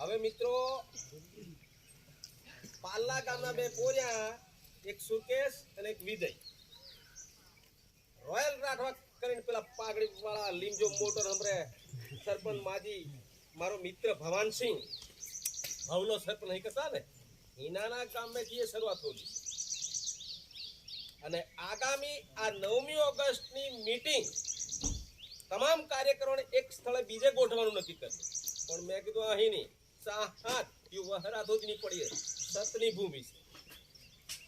હવે મિત્રો પાલ્લા ગામના બે પોર્યા, એક સુકેશ અને એક વિજય. રોયલ રાઠવા કરીને પેલા પાઘડી વાળા લીમજો મોટર હમરે સરપંચ માજી, મારો મિત્ર ભવાનસિંહ. ભવનો સરપંચ અહીં કહેતા ને? હિનાના ગામે જે શરૂઆત હોલી. અને આગામી આ નવમી ઓગસ્ટની મીટિંગ તમામ કાર્યકરોને એક સ્થળે બીજે ગોઠવાનું નક્કી કર્યું. પણ મેં કીધું અહીં નહીં સાત યુવા ધોધની પડી સતની ભૂમિ છે.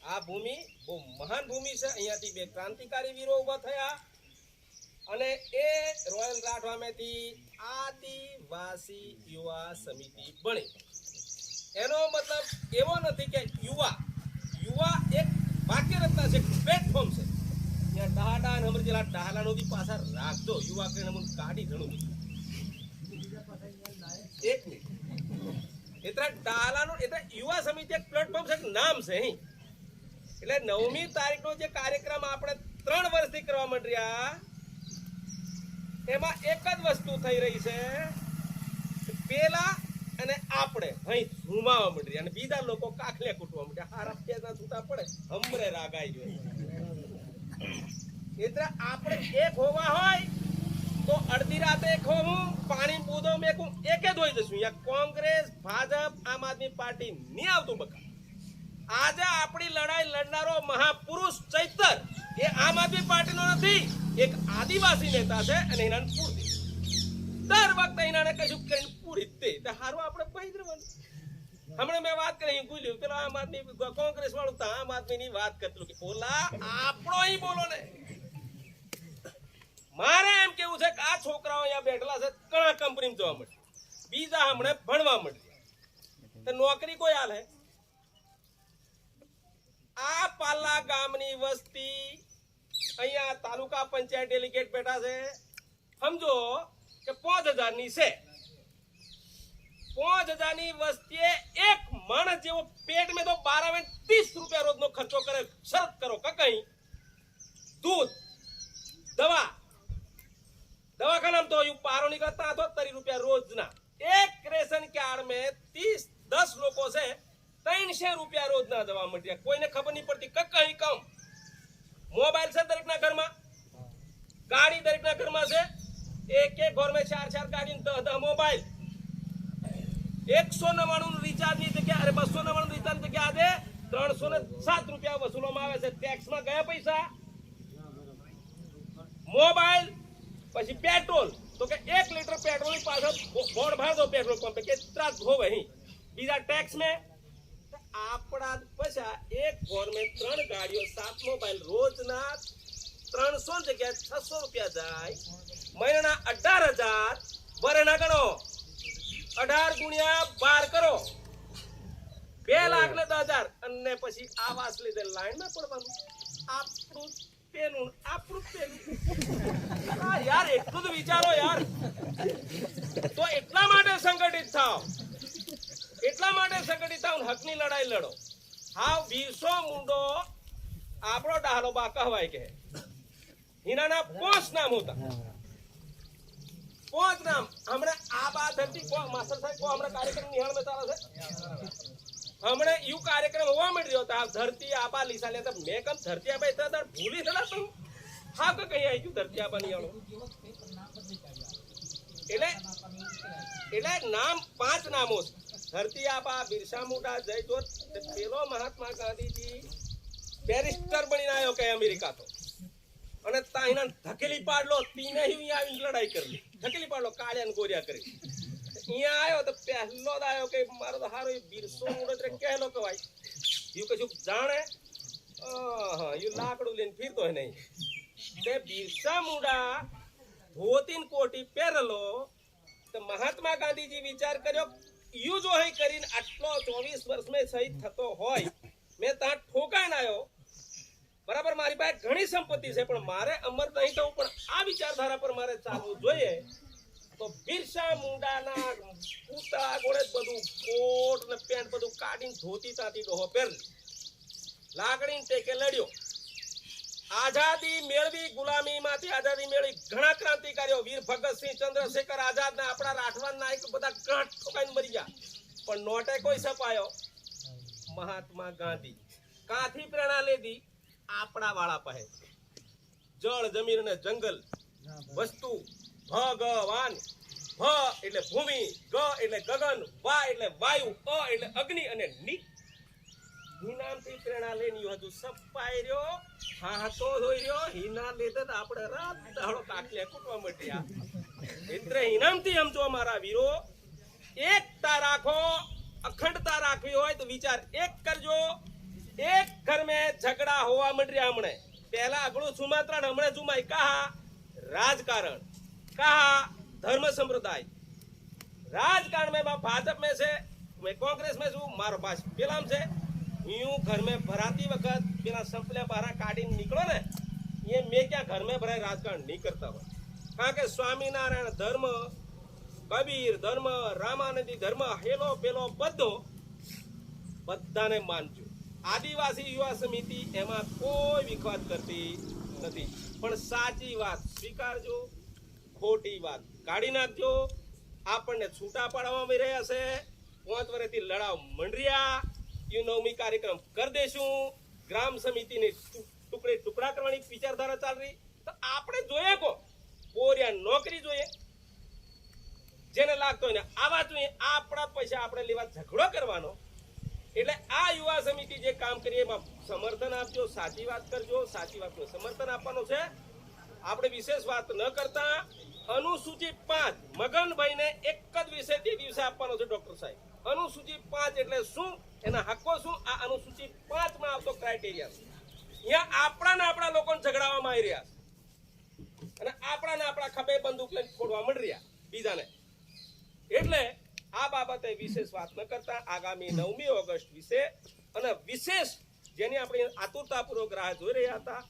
આ ભૂમિ બહુ મહાન ભૂમિ છે. અહીંયાથી બે ક્રાંતિકારી વીરો ઊભા થયા. અને એ રોયલ રાઠવામાંથી આદિવાસી યુવા સમિતિ બની. એનો મતલબ એવો નથી કે યુવા. યુવા એક વાક્ય રચના છે પ્લેટફોર્મ છે. ત્યાં ડાહડા અને અમર જેલા ડાહલા નદી પાછા રાખજો. યુવા કરીને કાઢી ઘણું. બધું એક મિનિટ. એટલે ડાલાનું એટલે યુવા સમિતિ એક પ્લેટફોર્મ છે નામ છે અહીં. એટલે નવમી તારીખનો જે કાર્યક્રમ આપણે ત્રણ વર્ષથી કરવા માંડ્યા એમાં એક જ વસ્તુ થઈ રહી છે પેલા અને આપણે અહીં ઝુમાવા માંડી અને બીજા લોકો કાખલે કૂટવા માંડ્યા. હારા પેદા છૂટા પડે, હમરે રાગાઈ જોઈએ એટલે આપણે એક હોવા હોય તો અડધી રાતે એક પાણી પૂદો મેં મેકું એકે ધોઈ જશું. યા કોંગ્રેસ, ભાજપ, આમ આદમી પાર્ટી નહીં આવતું બકા. આજે આપણી લડાઈ લડનારો મહાપુરુષ ચૈતર, એ આમ આદમી પાર્ટીનો નથી, એક આદિવાસી નેતા છે અને એના પૂરતી. દર વખતે એના કશું કરીને પૂરી તે. હારું આપણે પહી રહેવાનું. હમણાં મેં વાત કરી ભૂલ્યું પેલો આમ આદમી કોંગ્રેસ વાળું તો આમ આદમીની વાત કરતું કે, ઓલા, આપણો બોલો ને. મારે છે કે આ છોકરાઓ અહીંયા બેઠેલા છે, ઘણા કંપનીમાં જોવા મળે બીજા હમણાં ભણવા મળે તો નોકરી કોઈ હાલે? આ પાલા ગામની વસ્તી અહીંયા તાલુકા પંચાયત ડેલિગેટ બેઠા છે. સમજો કે પાંચ હજારની છે. પાંચ હજારની વસ્તીએ એક માણસ જેવો પેટ મેં તો બાર આવે ત્રીસ રૂપિયા રોજનો ખર્ચો કરે. શરત કરો કઈ? દૂધ, દવા દવાખાના તો પારો નીકળતા હતો તરી રૂપિયા રોજના. એક રેશન કાર્ડ મેં ત્રીસ, દસ લોકો છે, ત્રણસો રૂપિયા રોજના દવા મળ્યા. કોઈને ખબર નહીં પડતી કે કઈ કમ. મોબાઈલ છે દરેકના ઘરમાં? ગાડી દરેકના ઘરમાં છે? એક એક ઘર મેં ચાર ચાર ગાડી દસ દસ મોબાઈલ. એકસો નવ્વાણું રિચાર્જની જગ્યા અરે બસો નવ્વાણું રિચાર્જ જગ્યા આજે ત્રણસો ને સાત રૂપિયા વસૂલવામાં આવે છે. ટેક્સમાં ગયા પૈસા? મોબાઈલ પછી પેટ્રોલ. તો કે એક લીટર પેટ્રોલ પાછળ બોર્ડ ભાર દો પેટ્રોલ પંપે, કે ત્રાસ હોવે અહીં બીજા ટેક્સ મેં આપણા પૈસા એક ઘર મેં ત્રણ ગાડીઓ સાત મોબાઈલ રોજના ત્રણસો જગ્યાએ છસો રૂપિયા જાય. મહિનાના અઢાર હજાર. વરેના ગણો. અઢાર ગુણ્યા બાર કરો. બે લાખ ને દસ હજાર. અને પછી આવાસ લીધે લાઈનમાં પડવાનું. આપણું પેલું, આપણું પેલું. હા યાર, એટલું જ વિચારો યાર. તો એટલા માટે સંગઠિત થાવ. એટલા માટે સંગઠિત થાવ હકની લડાઈ લડો. હા વીસો મુંડો આપણો ડાહલો બા કહેવાય કે હિનાના પોસ નામ હતા. પોસ નામ. હમણાં આ બાદ હતી. માસ્ટર સાહેબ, કો હમણાં કાર્યક્રમ નિહાળ में ચાલે છે? હમણે યુ કાર્યક્રમ હોવા માંડ્યો આ ધરતી આબા લીસા લેતા મેં કમ ધરતી આબા ઇતના દર ભૂલી થલા તું. હા કે કઈ આવી ગયું ધરતી આબા આણો. એટલે એટલે નામ પાંચ નામો ધરતી આબા બિરસા મુંડા જયજોત પેલો મહાત્મા ગાંધીજી, બેરિસ્ટર બનીને આવ્યો કે અમેરિકા તો. અને ત્યાં ધકેલી પાડલો તીને આવીને લડાઈ કરી ધકેલી પાડલો કાળિયા ને ગોરિયા કરી. પહેલો જ કે મારો તો હારો બિરસો મુંડો એટલે કહેલો કહેવાય યુ જાણે? યુ લાકડું લઈને ફીરતો નહીં. તે બિરસા મુડા ધોતીન કોટી પહેરેલો તો મહાત્મા ગાંધીજી વિચાર કર્યો, યુ જો અહીં કરીને આટલો ચોવીસ વર્ષમાં શહીદ થતો હોય, મેં ત્યાં ઠોકાઈને આવ્યો બરાબર, મારી પાસે ઘણી સંપત્તિ છે, પણ મારે અમર નહીં થવું, પણ આ વિચારધારા પર મારે ચાલવું જોઈએ. તો બિરસા મુંડાના કૂતા ગોળે બધું કોટ ને પેન્ટ બધું કાઢીને ધોતી તાતી ડોહો પહેરી લાકડીને ટેકે લડ્યો. આઝાદી મેળવી ગુલામીમાંથી આઝાદી મેળવી ઘણા ક્રાંતિકારીઓ વીર ભગતસિંહ, ચંદ્રશેખર આઝાદ ને આપણા રાઠવાન નાયક બધા ગાંઠ ઠોકાઈને મરી ગયા. પણ નોટે કોઈ સપાયો મહાત્મા ગાંધી. કાથી પ્રેરણા લીધી? આપણા વાળા પાસે. જળ, જમીન ને જંગલ. વસ્તુ ભગવાન ભ એટલે ભૂમિ, ગ એટલે ગગન, વા એટલે વાયુ, અ એટલે અગ્નિ અને ની. હિનામથી પ્રેરણા લઈને હજુ સપાઈ રહ્યો. હાથો ધોઈ રહ્યો. હિના લીધે આપણે રાત દાડો કાકલે કૂટવા મટ્યા એટલે હિનામથી સમજો અમારા વીરો, એકતા રાખો, અખંડતા રાખવી હોય તો વિચાર એક કરજો. એક ઘર મેં ઝઘડા હોવા મંડ્યા હમણે. પહેલા અગળું સુમાત્રા હમણે જુમાય કહા. રાજકારણ. કહા ધર્મ સંપ્રદાય राजकारण में बा- भाजप में से मैं कांग्रेस में છું મારો પાસ પેલામ છે હું ઘર में ભરાતી વખત પેલા સંપલે બહાર કાઢીને નીકળો ને એ મેં ક્યાં ઘર में ભરાય રાજકારણ નહીં કરતા હોય કારણ કે સ્વામિનારાયણ ધર્મ કબીર ધર્મ રામાનંદી ધર્મ હેલો પેલો બધો બધાને માનજો આદિવાસી યુવા સમિતિ એમાં કોઈ વિખવાદ કરતી નથી પણ સાચી વાત સ્વીકારજો ખોટી વાત. કાઢી નાખજો. આપણને છૂટા પાડવામાં રહ્યા છે. પાંચ વર્ષથી લડાવ મંડ્યા. નવમી કાર્યક્રમ કરી દેશું. ગ્રામ સમિતિની ટુકડે ટુકડા કરવાની વિચારધારા ચાલ રહી તો આપણે જોઈએ કો બોરિયા નોકરી જોઈએ. જેને લાગતો હોય ને આવા જોઈએ. આપણા પૈસા આપણે લેવા ઝઘડો કરવાનો. એટલે આ યુવા સમિતિ જે કામ કરીએ એમાં સમર્થન આપજો. સાચી વાત કરજો. સાચી વાતનું સમર્થન આપવાનું છે. આપણે વિશેષ વાત ન કરતા. અનુસૂચિત પાંચ. મગનભાઈને એક જ વિષય તે દિવસે આપવાનો છે, ડોક્ટર સાહેબ. અનુસૂચિત પાંચ એટલે શું? એના હક્કો શું? આ અનુસૂચિત પાંચમાં આવતો ક્રાઇટેરિયા અહીંયા આપણા ને આપણા લોકોને ઝઘડાવવામાં આવી રહ્યા છે. અને આપણા ને આપણા ખભે બંદૂક લઈને છોડવા મળી રહ્યા બીજાને. એટલે આ બાબતે વિશેષ વાત ન કરતા. આગામી નવમી ઓગસ્ટ વિશે અને વિશેષ જેની આપણે આતુરતાપૂર્વક રાહ જોઈ રહ્યા હતા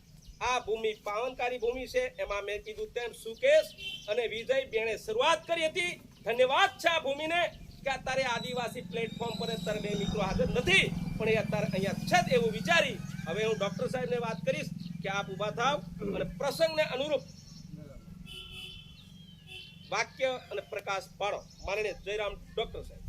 આ ભૂમિ પાવનકારી ભૂમિ છે. એમાં મેં કીધું તેમ સુકેશ અને વિજય બેણે શરૂઆત કરી હતી. ધન્યવાદ છે આ ભૂમિને કે અત્યારે આદિવાસી પ્લેટફોર્મ પર અત્યારે બે મિત્રો હાજર નથી. પણ એ અત્યારે અહીંયા છે એવું વિચારી. હવે હું ડોક્ટર સાહેબને વાત કરીશ કે આપ ઊભા થાવ અને પ્રસંગને અનુરૂપ વાક્ય અને પ્રકાશ પાડો. માનનીય જયરામ ડોક્ટર સાહેબ.